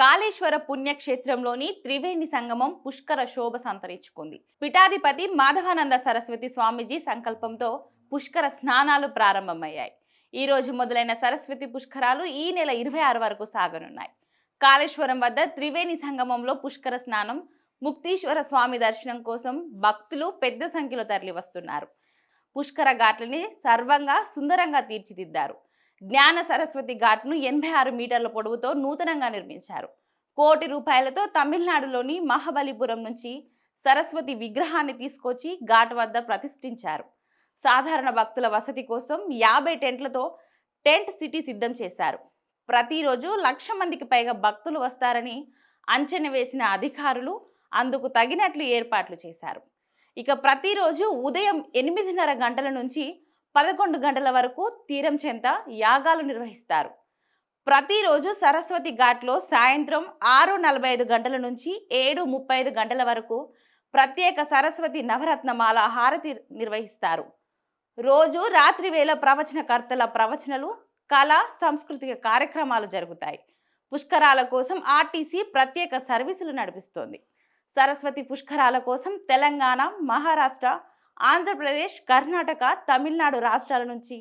కాళేశ్వర పుణ్యక్షేత్రంలోని త్రివేణి సంగమం పుష్కర శోభ సంతరించుకుంది. పిఠాధిపతి మాధవానంద సరస్వతి స్వామీజీ సంకల్పంతో పుష్కర స్నానాలు ప్రారంభమయ్యాయి. ఈ రోజు మొదలైన సరస్వతి పుష్కరాలు ఈ నెల ఇరవై ఆరు వరకు సాగనున్నాయి. కాళేశ్వరం వద్ద త్రివేణి సంగమంలో పుష్కర స్నానం ముక్తీశ్వర స్వామి దర్శనం కోసం భక్తులు పెద్ద సంఖ్యలో తరలి వస్తున్నారు పుష్కర ఘాట్లని సర్వంగా సుందరంగా తీర్చిదిద్దారు. జ్ఞాన సరస్వతి ఘాట్ను ఎనభై ఆరు మీటర్ల పొడవుతో నూతనంగా నిర్మించారు. కోటి రూపాయలతో తమిళనాడులోని మహాబలిపురం నుంచి సరస్వతి విగ్రహాన్ని తీసుకొచ్చి ఘాట్ వద్ద ప్రతిష్ఠించారు. సాధారణ భక్తుల వసతి కోసం యాభై టెంట్లతో టెంట్ సిటీ సిద్ధం చేశారు. ప్రతిరోజు లక్ష మందికి పైగా భక్తులు వస్తారని అంచనా వేసిన అధికారులు అందుకు తగినట్లు ఏర్పాట్లు చేశారు. ఇక ప్రతిరోజు ఉదయం ఎనిమిదిన్నర గంటల నుంచి పదకొండు గంటల వరకు తీరం చెంత యాగాలు నిర్వహిస్తారు. ప్రతిరోజు సరస్వతి ఘాట్లో సాయంత్రం ఆరు నలభై ఐదు గంటల నుంచి ఏడు ముప్పై ఐదు గంటల వరకు ప్రత్యేక సరస్వతి నవరత్నమాల హారతి నిర్వహిస్తారు. రోజు రాత్రి వేళ ప్రవచనకర్తల ప్రవచనలు కళ సాంస్కృతిక కార్యక్రమాలు జరుగుతాయి. పుష్కరాల కోసం ఆర్టీసీ ప్రత్యేక సర్వీసులు నడిపిస్తోంది. సరస్వతి పుష్కరాల కోసం తెలంగాణ మహారాష్ట్ర ఆంధ్రప్రదేశ్ కర్ణాటక తమిళనాడు రాష్ట్రాల నుంచి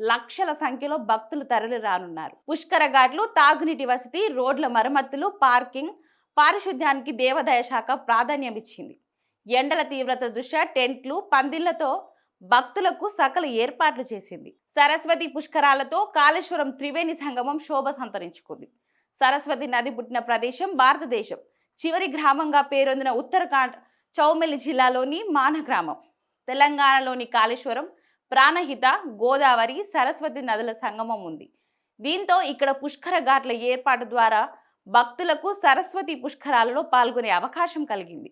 లక్షల సంఖ్యలో భక్తులు తరలి రానున్నారు పుష్కర ఘాట్లు తాగునీటి వసతి రోడ్ల మరమ్మతులు పార్కింగ్ పారిశుద్ధ్యానికి దేవాదాయ శాఖ ప్రాధాన్యం ఇచ్చింది. ఎండల తీవ్రత దృష్ట్యా టెంట్లు పందిళ్ళతో భక్తులకు సకల ఏర్పాట్లు చేసింది. సరస్వతి పుష్కరాలతో కాళేశ్వరం త్రివేణి సంగమం శోభ సంతరించుకుంది. సరస్వతి నది పుట్టిన ప్రదేశం భారతదేశం. చివరి గ్రామంగా పేరొందిన ఉత్తరాఖండ్ చౌమెలి జిల్లాలోని మాన గ్రామం. తెలంగాణలోని కాళేశ్వరం ప్రాణహిత గోదావరి సరస్వతి నదుల సంగమం ఉంది. దీంతో ఇక్కడ పుష్కర ఘాట్ల ఏర్పాటు ద్వారా భక్తులకు సరస్వతి పుష్కరాలలో పాల్గొనే అవకాశం కలిగింది.